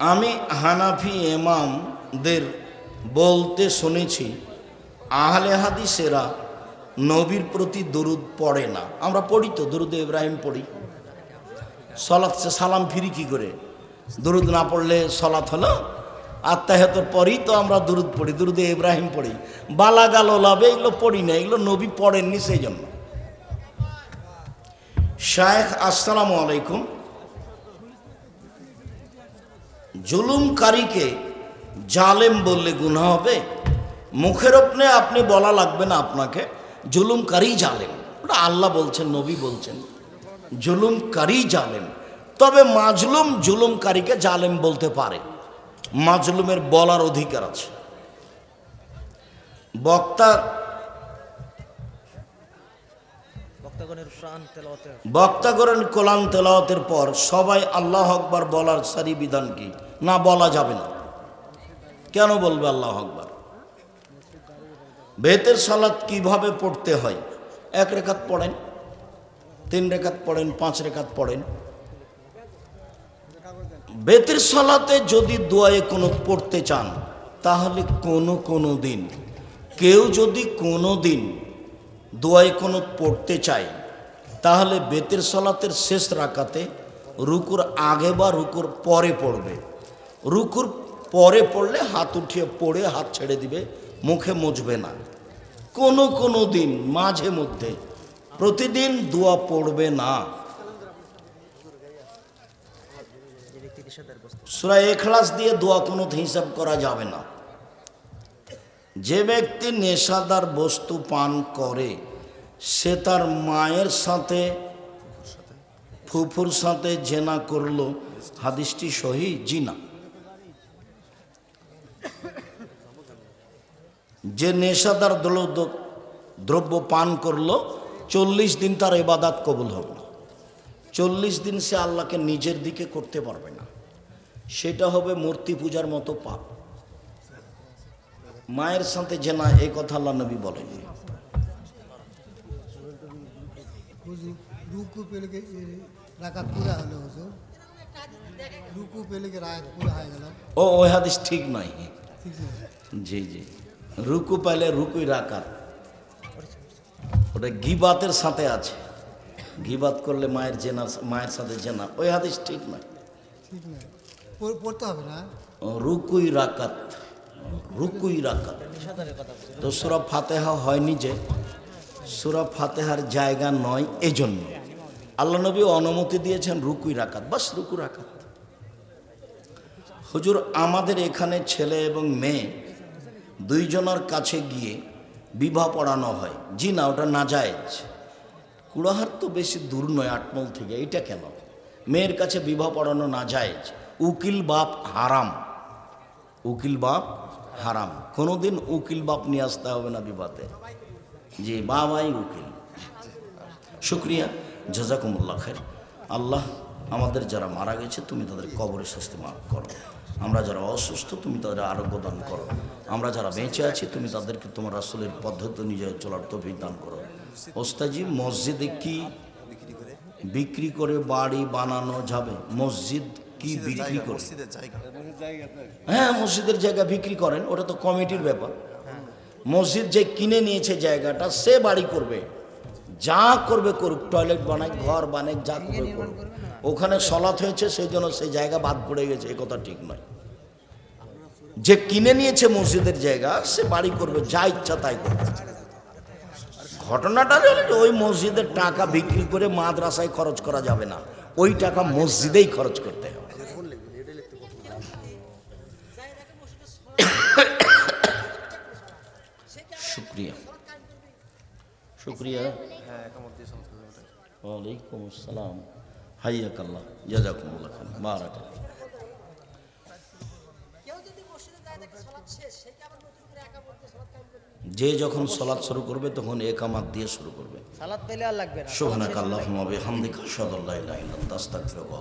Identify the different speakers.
Speaker 1: আমি হানাফি এমামদের বলতে শুনেছি, আহলে হাদিসেরা নবীর প্রতি দরুদ পড়ে না। আমরা পড়ি তো, দরুদ ইব্রাহিম পড়ি। সলাৎ সে সালাম ফিরি কি করে? দরুদ না পড়লে সলাৎ হলো? আত্মাহতর পরেই তো আমরা দরুদ পড়ি, দরুদে ইব্রাহিম পড়ি। বালা গালো লাভে এগুলো পড়ি না, এগুলো নবী পড়েননি সেই জন্য। শায়েখ, আসসালামু আলাইকুম। জুলুমকারীকে জালেম বললে গুনাহ হবে? মুখের ওপরে আপনি বলা লাগবে না আপনাকে জুলুমকারী জালেম। ওটা আল্লাহ বলছেন নবী বলছেন। জুলুমকারী জালেম। তবে মাজলুম জুলুমকারীকে জালেম বলতে পারে। মাজলুমের বলার অধিকার আছে। বক্তা
Speaker 2: বক্তাগণের প্রাণ তেলাওয়াতে
Speaker 1: বক্তা করেন কোরআন তেলাওয়াতের পর সবাই আল্লাহ আকবার বলার সারি বিধান কি? না বলা যাবে না। কেন বলবে আল্লাহ আকবার? বেতের সালাত কীভাবে পড়তে হয়? এক রেখাত পড়েন, তিন রেখাত পড়েন, পাঁচ রেখাত পড়েন। বেতের সালাতে যদি দোয়ায়ে কোনো পড়তে চান, তাহলে কোনো কোনো দিন, কেউ যদি কোনো দিন দোয়ায় কোনো পড়তে চায়, তাহলে বেতের সলাতের শেষ রাকাতে রুকুর আগে বা রুকুর পরে পড়বে। রুকুর পরে পড়লে হাত উঠিয়ে পড়ে হাত ছেড়ে দিবে, মুখে মুছবে না। কোনো কোনো দিন, মাঝে মধ্যে, প্রতিদিন দোয়া পড়বে না। সুরা এখলাস দিয়ে দোয়া কোনো হিসাব করা যাবে না। যে ব্যক্তি নেশাদার বস্তু পান করে, সে তার মায়ের সাথে, ফুফুর সাথে জেনা করল। হাদিসটি সহি, জি না। যে নেশাদার দ্রব্য- পান করল, চল্লিশ দিন তার এবাদাত কবুল হবে না চল্লিশ দিন সে আল্লাহকে নিজের দিকে করতে পারবে না। সেটা হবে মূর্তি পূজার মতো পাপ। মায়ের সাথে জেনা এই কথা আল্লাহ নবী বলেন।
Speaker 3: পুরা হলো হুজুর?
Speaker 1: ও ওই হাদিস ঠিক
Speaker 3: আছে
Speaker 1: জি জি। রুকু পাইলে রুকুই রাকাত। ওটা গিবাতের সাথে আছে। গিবাত করলে মায়ের জেনা, মায়ের সাথে জেনা। ওই হাদিস ঠিক নয় রুকুই রাকাত। রুকুই রাকাত। তো সুরা ফাতেহা হয়নি যে। সুরা ফাতেহার জায়গা নয় এজন্য। আল্লাহ নবী অনুমতি দিয়েছেন রুকুই রাকাত, বাস রুকু রাকাত। হুজুর, আমাদের এখানে ছেলে এবং মেয়ে দুইজনের কাছে গিয়ে বিবাহ পড়ানো হয়। জি না, ওটা না জায়েজ কুড়াহার তো বেশি দূর নয় আটমল থেকে এটা কেন? মেয়ের কাছে বিবাহ পড়ানো না জায়েজ উকিল বাপ হারাম। উকিল বাপ হারাম। কোনোদিন উকিল বাপ নিয়ে আসতে হবে না বিবাদে। জি বাবাই উকিল। শুক্রিয়া। জাজাকুমুল্লাহ খের আল্লাহ আমাদের যারা মারা গেছে তুমি তাদের কবরে শাস্তি মাফ করো। আমরা যারা অসুস্থ তুমি তাদের আরোগ্য দান করো। আমরা যারা বেঁচে আছি তুমি তাদেরকে তোমার আসলের পদ্ধতি অনুযায়ী চলার তৌফিক দান করো। ওস্তাজি মসজিদে কি বিক্রি করে বাড়ি বানানো যাবে? মসজিদ কি বিক্রি করে? হ্যাঁ মসজিদের জায়গা বিক্রি করেন ওটা তো কমিটির ব্যাপার। মসজিদ যে কিনে নিয়েছে জায়গাটা সে বাড়ি করবে। যা করবে করুক টয়লেট বানায় ঘর বানায় যা করবে করুক। ওখানে সলাৎ হয়েছে সেই জন্য সেই জায়গা বাদ পড়ে গেছে এ কথা ঠিক নয়। যে কিনে নিয়েছে মসজিদের জায়গা সে বাড়ি করবে যা ইচ্ছা তাই করবে। ঘটনাটা হলো যে ওই মসজিদের টাকা বিক্রি করে মাদ্রাসায় খরচ করা যাবে না। ওই টাকা মসজিদেই খরচ করতে হবে। শুক্রিয়া। শুক্রিয়া। ওয়ালাইকুম আসসালাম। হাইয়াক আল্লাহ জাজাকুমুল্লাহ খান বারাক যে যখন সালাদ শুরু করবে তখন একামাত দিয়ে শুরু করবে।
Speaker 2: সালাদ পেলে আর লাগবে না।
Speaker 1: সুবহানাক আল্লাহুম্মা বিহামদিকা আশহাদু আল্লা ইলাহা ইল্লা আনতা আস্তাগফিরুকা।